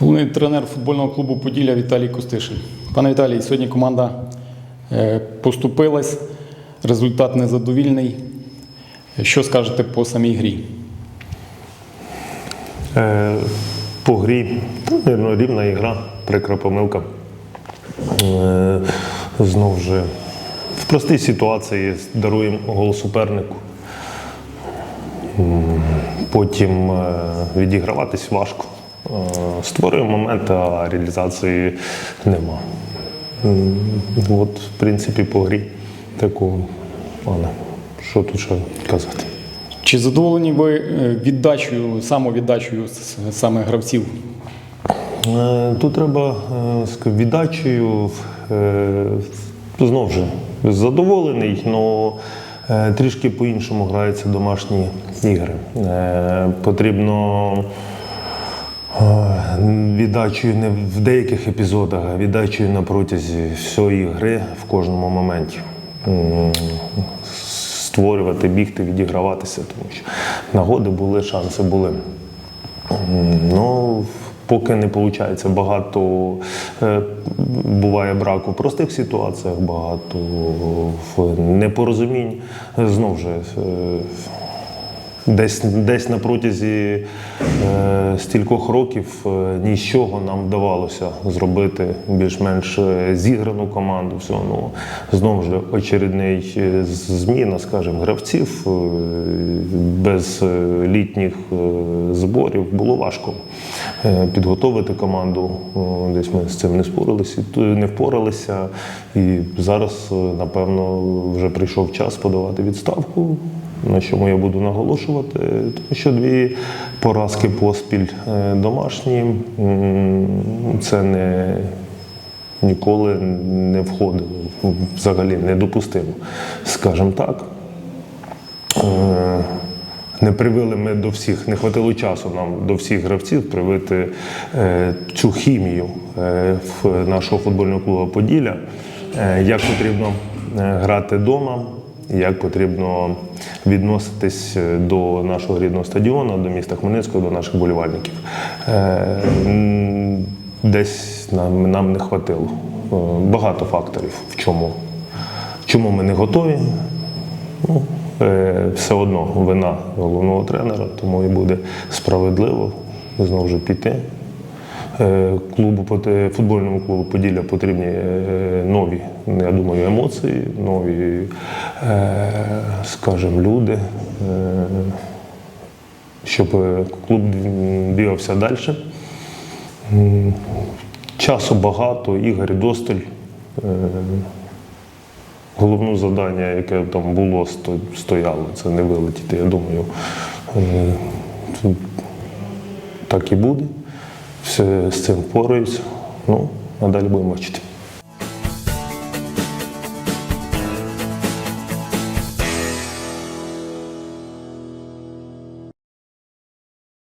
Головний тренер футбольного клубу Поділля Віталій Костишин. Пане Віталій, сьогодні команда е, поступилась, результат незадовільний. Що скажете по самій грі? Е, По грі, рівна ігра, прикра помилка. Е, Знов же в простій ситуації даруємо гол супернику. Потім відіграватись важко. Е, Створюємо момент, а реалізації нема. От, в принципі, по грі такого. Але що тут ще казати? Чи задоволені ви е, віддачею, самовіддачею саме гравців? Е, Тут треба сказати, віддачею знову ж задоволений, але трішки по-іншому граються домашні ігри. Потрібно віддачею не в деяких епізодах, а віддачею на протязі всієї гри в кожному моменті. Створювати, бігти, відіграватися, тому що нагоди були, шанси були. Ну, поки не виходить, багато е, буває браку в простих ситуаціях, багато в непорозумінь. Знову ж е, десь, десь на протязі е, стількох років е, нічого нам вдавалося зробити більш-менш е, зіграну команду. Все, ну, знову ж очередний е, зміна, скажімо, гравців е, без е, літніх е, зборів було важко е, підготовити команду. О, Десь ми з цим не спорилися, не впоралися. І зараз, е, напевно, вже прийшов час подавати відставку. На чому я буду наголошувати, тому що дві поразки поспіль е, домашні це не ніколи не входило, взагалі недопустимо, скажімо так. Е, Не привели ми до всіх, не хватило часу нам до всіх гравців привити е, цю хімію в нашого футбольного клубу Поділля, як потрібно грати вдома, як потрібно відноситись е, до нашого рідного стадіону, до міста Хмельницького, до наших болівальників. Е, Десь нам, нам не хватило. Е, Багато факторів, в чому, чому ми не готові. Ну, все одно вина головного тренера, тому і буде справедливо знову ж піти. Е, Клубу футбольному клубу Поділля потрібні е, нові, я думаю, емоції, нові, е, скажімо, люди, е, щоб е, клуб бігався далі. Часу багато, ігор досталь. Е, Головне завдання, яке там було, стояло, це не вилетіти. Я думаю, е, так і буде. Все з цим впораюсь. Ну, а далі будемо бачити.